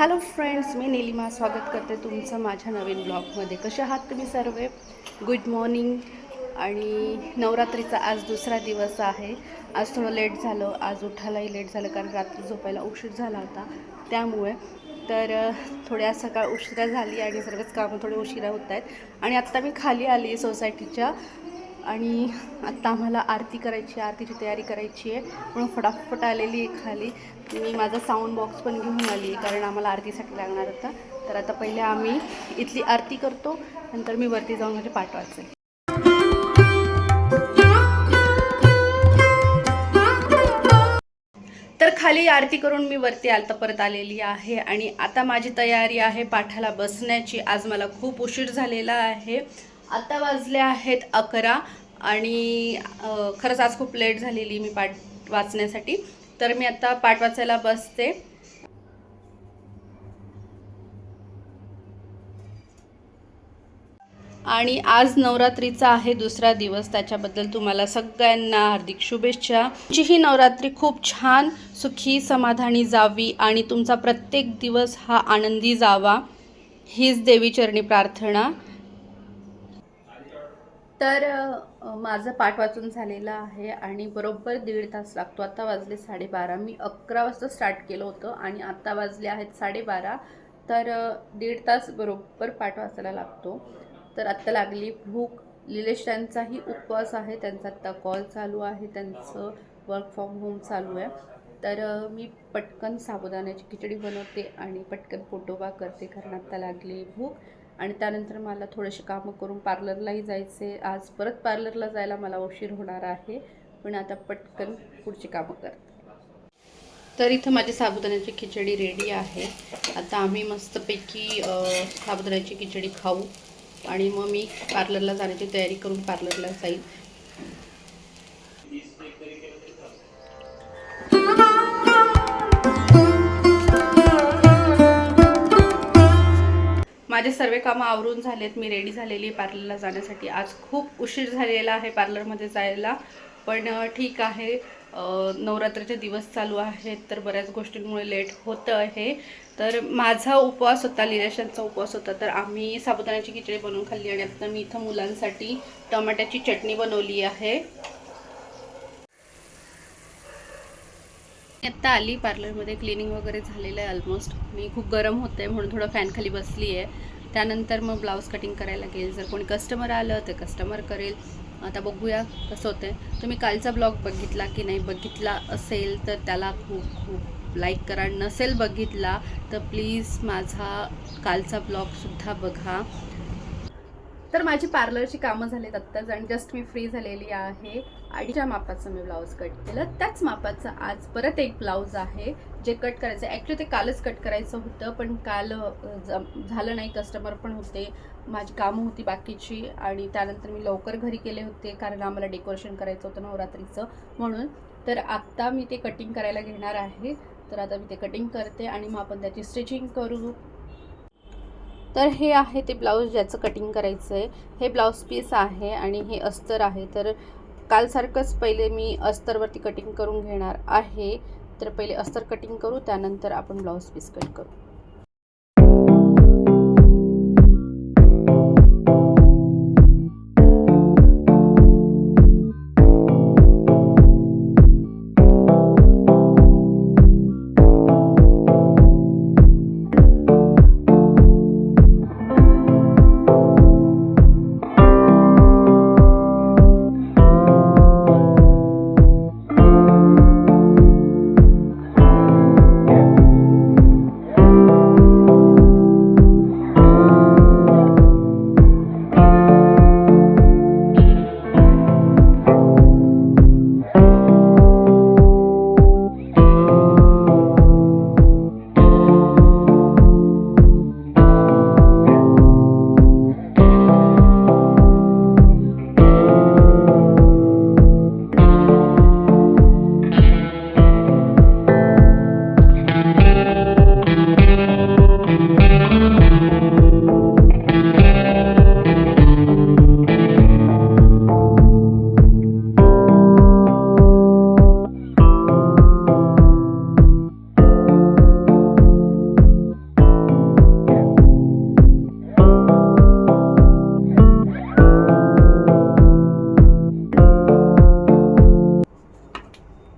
Hello friends मी निलिमा स्वागत करते तुमचं माझ्या नवीन ब्लॉगमध्ये. कसे आहात तुम्ही सर्व? गुड मॉर्निंग आणि नवरात्रीचा आज दुसरा दिवस आहे. आज थोडं लेट झालं आज उठायलाही लेट झालं कारण रात्री झोपायला उशीर झाला होता. त्यामुळे तर थोड्या सकाळ उशिरा झाली आणि सर्वच कामं थोडे उशिरा होत आहेत. आणि आत्ता मी खाली आली सोसायटीच्या आणि आत्ता आम्हाला आरती करायची आहे आरतीची तयारी करायची आहे. म्हणून फटाफट आलेली आहे खाली. मी माझा साऊंड बॉक्स पण घेऊन आली आहे कारण आम्हाला आरतीसाठी लागणार होता. तर आता पहिले आम्ही इथली आरती करतो नंतर मी वरती जाऊन म्हणजे पाठ वाचेल तर खाली आरती करून मी वरती आलता परत आलेली आहे आणि आता माझी तयारी आहे पाठाला बसण्याची. आज मला खूप उशीर झालेला आहे. आता वाजले आहेत अकरा. आणि खरंच आज खूप लेट झालेली मी पाठ वाचण्यासाठी. तर मी आता पाठ वाचायला बसते. आणि आज नवरात्रीचा आहे दुसरा दिवस. त्याच्याबद्दल तुम्हाला सगळ्यांना हार्दिक शुभेच्छा. तुमची ही नवरात्री खूप छान सुखी समाधानी जावी आणि तुमचा प्रत्येक दिवस हा आनंदी जावा. हीच देवीचरणी प्रार्थना. तर माझं पाठ वाचून झालेलं आहे आणि बरोबर दीड तास लागतो. आता वाजले साडेबारा. मी अकरा वाजता स्टार्ट केलं होतं आणि आत्ता वाजले आहेत साडेबारा. तर दीड तास बरोबर पाठ वाचायला लागतो. तर आत्ता लागली भूक. लिलेश त्यांचाही उपवास आहे. त्यांचा आत्ता कॉल चालू आहे. त्यांचं वर्क फ्रॉम होम चालू आहे. तर मी पटकन साबुदाण्याची खिचडी बनवते आणि पटकन पोटोबा करते कारण आत्ता लागली भूक. आणि त्यानंतर मला थोडेसे कामं करून पार्लरलाही जायचे. आज परत पार्लरला जायला मला उशीर होणार आहे. पण आता पटकन पुढची कामं करते. तर इथं माझी साबुदाण्याची खिचडी रेडी आहे. आता आम्ही मस्तपैकी साबुदाण्याची खिचडी खाऊ आणि मग मी पार्लरला जाण्याची तयारी करून पार्लरला जाईल. माझे सर्व कामं आवरून झालेत. मी रेडी झालेली आहे पार्लरला जाण्यासाठी. आज खूप उशीर झालेला आहे पार्लरमध्ये जायला. पण ठीक आहे. नवरात्रीचे दिवस चालू आहेत तर बऱ्याच गोष्टींमुळे लेट होतं आहे. तर माझा उपवास होता लिलेशांचा उपवास होता. तर आम्ही साबुदाण्याची खिचडी बनवून खाल्ली आणि आता मी इथं मुलांसाठी टमाट्याची चटणी बनवली आहे. आत्ता आली पार्लरमध्ये क्लिनिंग वगैरे झालेलं आहे ऑलमोस्ट मी खूप गरम होते म्हणून थोडं फॅनखाली बसली आहे त्यानंतर मग ब्लाऊज कटिंग करायला गेल जर कोणी कस्टमर आलं तर कस्टमर करेल. आता बघूया कसं होतं तुम्ही कालचा ब्लॉग बघितला की नाही? बघितला असेल तर त्याला खूप खूप लाईक करा. नसेल बघितला तर प्लीज माझा कालचा ब्लॉगसुद्धा बघा. तर माझी पार्लरची कामं झालीत आत्ताच आणि जस्ट मी फ्री झालेली आहे. अडीच्या मापाचं मी ब्लाऊज कट केलं. त्याच मापाचं आज परत एक ब्लाऊज आहे जे कट करायचं. ॲक्च्युली ते कालच कट करायचं होतं पण काल जम- झालं नाही कस्टमर पण होते. माझी कामं होती बाकीची आणि त्यानंतर मी लवकर घरी केले होते कारण आम्हाला डेकोरेशन करायचं होतं नवरात्रीचं म्हणून. तर आत्ता मी ते कटिंग करायला घेणार आहे. तर आता मी ते कटिंग करते आणि मग आपण त्याची स्टिचिंग करू. तर हे आहे ते ब्लाऊज ज्याचं कटिंग करायचं आहे हे ब्लाऊज पीस आहे आणि हे अस्तर आहे. तर कालसारखंच पहिले मी अस्तरवरती कटिंग करून घेणार आहे. तर पहिले अस्तर कटिंग करू त्यानंतर आपण ब्लाऊज पीस कट करू.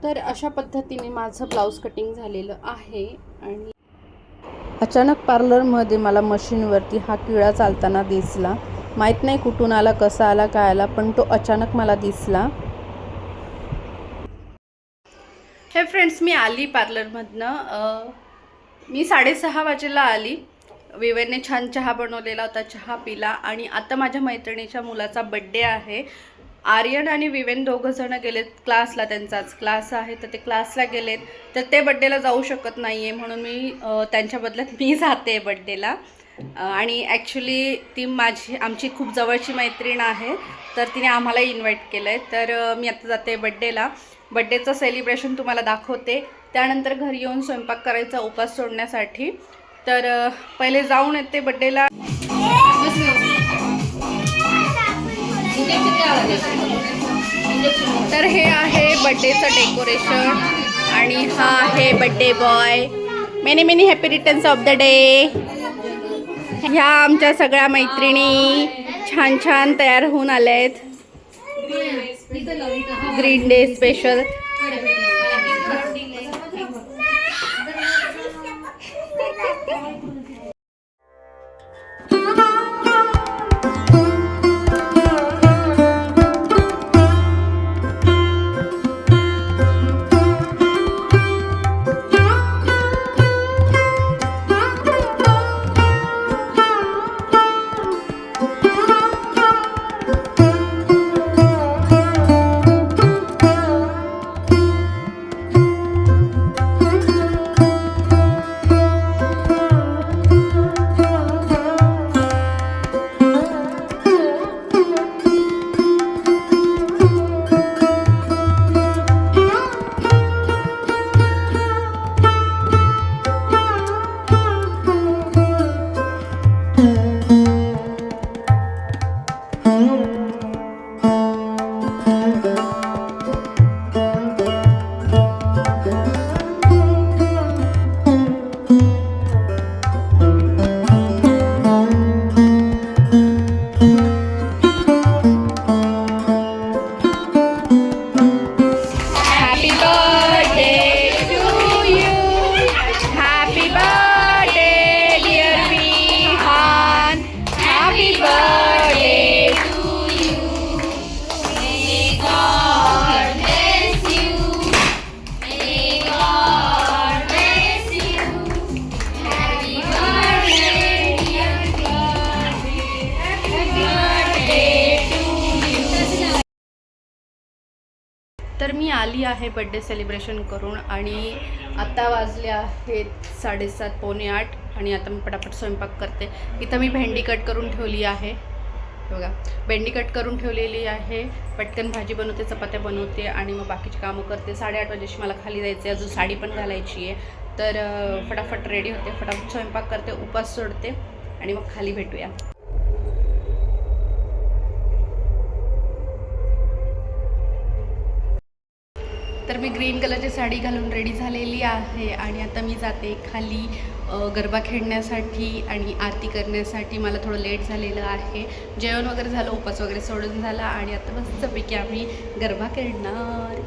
तर अशा पद्धतीने माझं ब्लाऊज कटिंग झालेलं आहे आणि अचानक पार्लरमध्ये मला मशीनवरती हा किळा चालताना दिसला. माहीत नाही कुठून आला कसा आला काय आला पण तो अचानक मला दिसला. हे फ्रेंड्स मी आली पार्लरमधनं मी साडेसहा वाजेला आली. विवेकने छान चहा बनवलेला होता चहा पिला. आणि आता माझ्या मैत्रिणीच्या मुलाचा बड्डे आहे. आर्यन आणि विवेन दोघं जण गेलेत क्लासला त्यांचाच क्लास आहे तर ते क्लासला गेलेत. तर ते बड्डेला जाऊ शकत नाही आहे म्हणून मी त्यांच्या बदल्यात मी जाते बड्डेला आणि ॲक्च्युली ती माझी आमची खूप जवळची मैत्रीण आहे तर तिने आम्हाला इन्व्हाइट केलं आहे तर मी आता जाते बड्डेला बड्डेचं सेलिब्रेशन तुम्हाला दाखवते. त्यानंतर घरी येऊन स्वयंपाक करायचा उपास सोडण्यासाठी. तर पहिले जाऊन येते बड्डेला तर हे आहे बड्डेचं डेकोरेशन आणि हा आहे birthday boy many many happy returns of the day ह्या आमच्या सगळ्या मैत्रिणी छान छान तयार होऊन आल्या आहेत ग्रीन डे स्पेशल आली आहे बड्डे सेलिब्रेशन करून आणि आता वाजले आहेत साडेसात पावणे आठ आणि आता मी पटापट स्वयंपाक करते. इथं मी भेंडी कट करून ठेवली आहे. बघा भेंडी कट करून ठेवलेली आहे. पटकन भाजी बनवते चपात्या बनवते आणि मग बाकीची कामं करते. साडेआठ वाजेशी मला खाली जायचं आहे अजून साडी पण घालायची आहे. तर फटाफट रेडी होते फटाफट स्वयंपाक करते उपास सोडते आणि मग खाली भेटूया. ग्रीन कलरची साडी घालून रेडी झालेली आहे. आणि आता मी जाते खाली गरबा खेळण्यासाठी आणि आरती करण्यासाठी. मला थोडं लेट झालेलं आहे. जेवण वगैरे झालं उपास वगैरे सोडून झाला. आणि आता मस्तपैकी आम्ही गरबा खेळणार.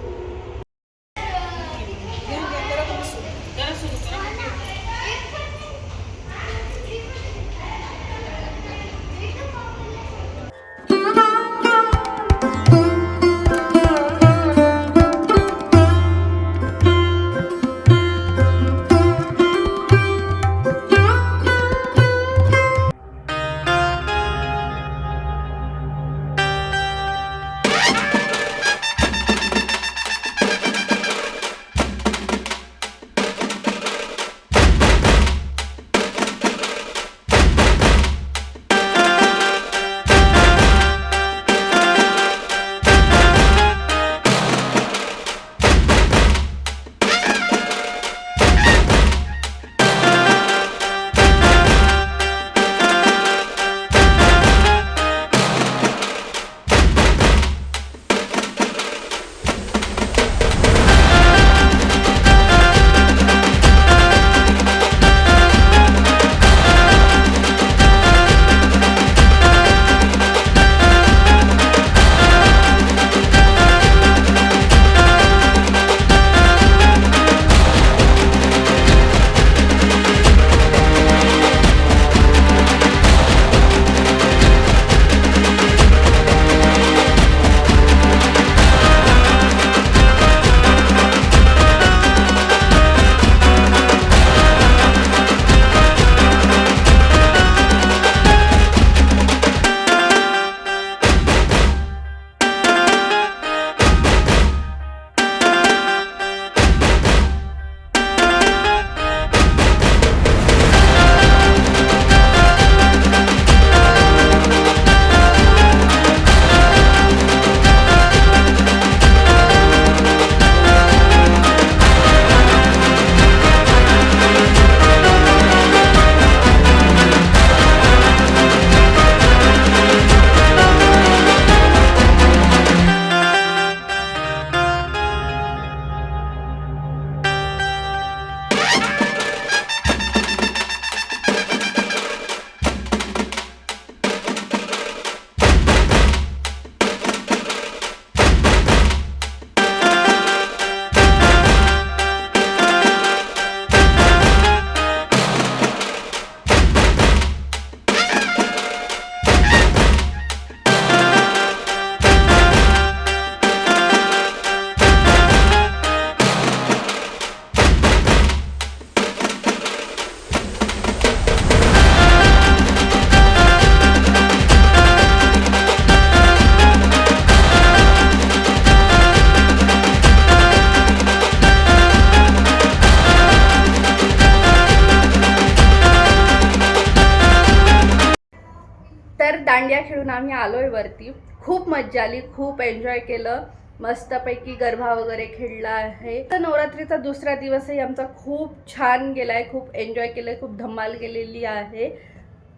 आम्ही आलो आम्ही आलोय वरती. खूप मज्जा आली खूप एन्जॉय केलं. मस्तपैकी गरबा वगैरे खेळला आहे. तर नवरात्रीचा दुसरा दिवसही आमचा खूप छान गेलाय खूप एन्जॉय केलंय खूप धमाल गेलेली आहे.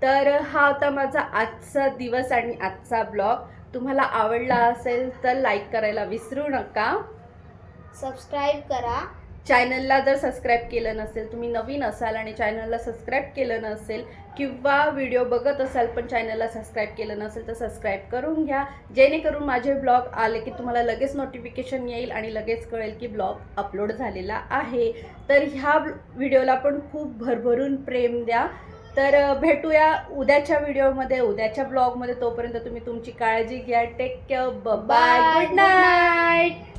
तर हा होता माझा आजचा दिवस आणि आजचा ब्लॉग तुम्हाला आवडला असेल तर लाईक करायला विसरू नका. सबस्क्राईब करा. चॅनलला जर सबस्क्राईब केलं नसेल तुम्ही नवीन असाल आणि चॅनलला सबस्क्राईब केलं नसेल किंवा व्हिडिओ बघत असाल पण चॅनलला सबस्क्राईब केलं नसेल तर सबस्क्राईब करून घ्या. जेणेकरून माझे ब्लॉग आले की तुम्हाला लगेच नोटिफिकेशन येईल आणि लगेच कळेल की ब्लॉग अपलोड झालेला आहे. तर ह्या व्हिडिओला पण खूप भरभरून प्रेम द्या. तर भेटूया उद्याच्या व्हिडिओमध्ये उद्याच्या ब्लॉगमध्ये तोपर्यंत तुम्ही तुमची काळजी घ्या. Take care bye good night